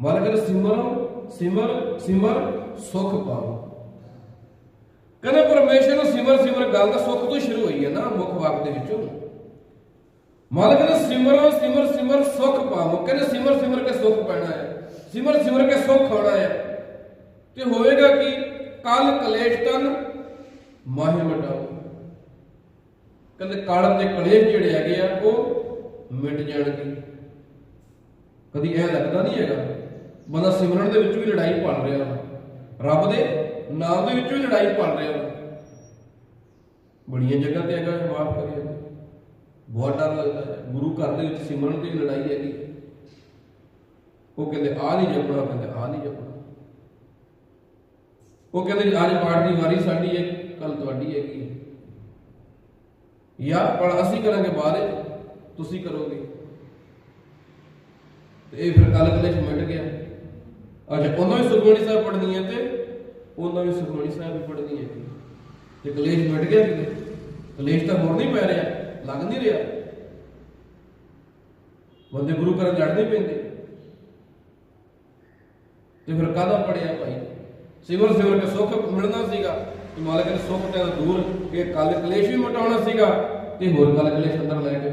ਮਾਲਕ ਨੇ ਸਿਮਰੋ ਸਿਮਰ ਸਿਮਰ ਸੁਖ ਪਾਓ ਕਹਿੰਦੇ ਪਰਮੇਸ਼ਰ ਨੂੰ ਸਿਮਰ ਸਿਮਰ ਗੱਲ ਦਾ ਸੁੱਖ ਤੋਂ ਸ਼ੁਰੂ ਹੋਈ ਹੈ ਨਾ ਮੁੱਖ ਵਾਕ ਦੇ ਵਿੱਚੋਂ ਮਾਲਕ ਨੇ ਸਿਮਰੋ ਸਿਮਰ ਸਿਮਰ ਸੁਖ ਪਾਵੋ ਕਹਿੰਦੇ ਸਿਮਰ ਸਿਮਰ ਕੇ ਸੁਖ ਪੈਣਾ ਹੈ ਸਿਮਰ ਸਿਮਰ ਕੇ ਸੁਖ ਹੋਣਾ ਹੈ ਤੇ ਹੋਵੇਗਾ ਕਿ ਕਲ ਕਲੇਸ਼ ਤਨ ਮਾਹੇ ਮਟਾਓ ਕਹਿੰਦੇ ਕਾਲ ਦੇ ਕਲੇਸ਼ ਜਿਹੜੇ ਹੈਗੇ ਆ ਉਹ ਮਿਟ ਜਾਣਗੇ ਕਦੀ ਇਹ ਲੱਗਦਾ ਨਹੀਂ ਹੈਗਾ ਬੰਦਾ ਸਿਮਰਨ ਦੇ ਵਿੱਚ ਵੀ ਲੜਾਈ ਪੜ ਰਿਹਾ ਰੱਬ ਦੇ ਨਾਮ ਦੇ ਵਿੱਚ ਵੀ ਲੜਾਈ ਪੜ ਰਿਹਾ ਬੜੀਆਂ ਜਗ੍ਹਾ ਤੇ ਹੈਗਾ ਮਾਫ ਕਰਿਓ ਬਹੁਤ ਡਰ ਲੱਗਦਾ ਹੈ। ਗੁਰੂ ਘਰ ਦੇ ਵਿੱਚ ਸਿਮਰਨ ਦੀ ਲੜਾਈ ਹੈਗੀ ਉਹ ਕਹਿੰਦੇ ਆ ਨਹੀਂ ਜਪਣਾ ਕਹਿੰਦੇ ਆ ਨਹੀਂ ਜਪਣਾ। ਉਹ ਕਹਿੰਦੇ, ਜੀ ਅੱਜ ਪਾਠ ਦੀ ਵਾਰੀ ਸਾਡੀ ਹੈ ਕੱਲ ਤੁਹਾਡੀ ਹੈਗੀ ਹੈ। ਪਰ ਅਸੀਂ ਕਰਾਂਗੇ ਬਾਅਦ ਤੁਸੀਂ ਕਰੋਗੇ। ਤੇ ਇਹ ਫਿਰ ਕੱਲ ਕਲੇਸ਼ ਮਿਟ ਗਿਆ। ਅੱਛਾ, ਉਹਨਾਂ ਵੀ ਸੁਖਮਨੀ ਸਾਹਿਬ ਪੜ੍ਹਨੀ ਹੈ ਤੇ ਉਹਨਾਂ ਵੀ ਸੁਖਮਨੀ ਸਾਹਿਬ ਵੀ ਪੜ੍ਹਨੀ ਹੈ ਤੇ ਕਲੇਸ਼ ਮਿਟ ਗਿਆ ਕਿਤੇ? ਕਲੇਸ਼ ਤਾਂ ਹੋਰ ਨਹੀਂ ਪੈ ਰਿਹਾ, ਲੱਗ ਨਹੀਂ ਰਿਹਾ। ਬੰਦੇ ਗੁਰੂ ਘਰ ਲੜ ਨਹੀਂ ਪੈਂਦੇ। ਤੇ ਫਿਰ ਕਾਹਦਾ ਪੜਿਆ ਭਾਈ? ਸਿਮਰ ਸਿਮਰ ਕੇ ਸੁੱਖ ਮਿਲਣਾ ਸੀਗਾ, ਤੇ ਮਾਲਕ ਨੇ ਸੁੱਖ ਤੇ ਦੂਰ ਇਹ ਕੱਲ ਕਲੇਸ਼ ਵੀ ਮਟਾਉਣਾ ਸੀਗਾ, ਤੇ ਹੋਰ ਕੱਲ ਕਲੇਸ਼ ਅੰਦਰ ਲੈ ਕੇ